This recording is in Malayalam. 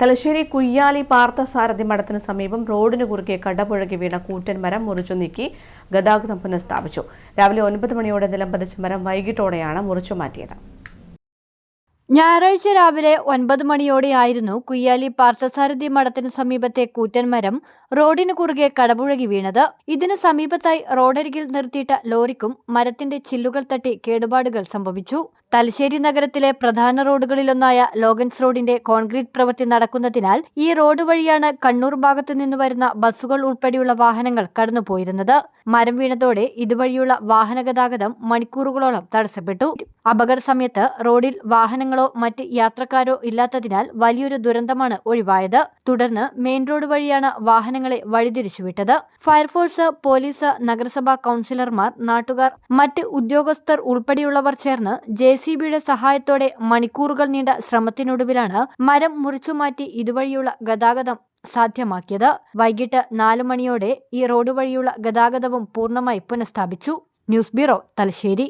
തലശ്ശേരി കുയ്യാലി പാർത്ഥസാരഥി മഠത്തിന് സമീപം റോഡിന് കുറുകെ കടപുഴകി വീണ കൂറ്റൻ മരം മുറിച്ചു നീക്കി ഗതാഗതം പുനഃസ്ഥാപിച്ചു. രാവിലെ ഒൻപത് മണിയോടെ നിലം പതിച്ച മരം വൈകിട്ടോടെയാണ് മുറിച്ചു മാറ്റിയത്. ഞായറാഴ്ച രാവിലെ ഒൻപത് മണിയോടെയായിരുന്നു കുയ്യാലി പാർത്ഥസാരഥി മഠത്തിന് സമീപത്തെ കൂറ്റൻമരം റോഡിന് കുറുകെ കടപുഴകി വീണത്. ഇതിന് സമീപത്തായി റോഡരികിൽ നിർത്തിയിട്ട ലോറിക്കും മരത്തിന്റെ ചില്ലുകൾ തട്ടി കേടുപാടുകൾ സംഭവിച്ചു. തലശ്ശേരി നഗരത്തിലെ പ്രധാന റോഡുകളിലൊന്നായ ലോഗൻസ് റോഡിന്റെ കോൺക്രീറ്റ് പ്രവൃത്തി നടക്കുന്നതിനാൽ ഈ റോഡ് വഴിയാണ് കണ്ണൂർ ഭാഗത്തു നിന്ന് വരുന്ന ബസ്സുകൾ ഉൾപ്പെടെയുള്ള വാഹനങ്ങൾ കടന്നുപോയിരുന്നത്. മരം വീണതോടെ ഇതുവഴിയുള്ള വാഹനഗതാഗതം മണിക്കൂറുകളോളം തടസ്സപ്പെട്ടു. അപകട സമയത്ത് റോഡിൽ വാഹനങ്ങളോ മറ്റ് യാത്രക്കാരോ ഇല്ലാത്തതിനാൽ വലിയൊരു ദുരന്തമാണ് ഒഴിവായത്. തുടർന്ന് മെയിൻ റോഡ് വഴിയാണ് വാഹനങ്ങളെ വഴിതിരിച്ചുവിട്ടത്. ഫയർഫോഴ്സ് പോലീസ് നഗരസഭാ കൌൺസിലർമാർ നാട്ടുകാർ മറ്റ് ഉദ്യോഗസ്ഥർ ഉൾപ്പെടെയുള്ളവർ ചേർന്ന് ജെ സഹായത്തോടെ മണിക്കൂറുകൾ നീണ്ട ശ്രമത്തിനൊടുവിലാണ് മരം മുറിച്ചുമാറ്റി ഇതുവഴിയുള്ള ഗതാഗതം സാധ്യമാക്കിയത്. വൈകിട്ട് നാലു മണിയോടെ ഈ റോഡ് വഴിയുള്ള ഗതാഗതവും പൂർണമായി പുനഃസ്ഥാപിച്ചു. News bureau Thalassery.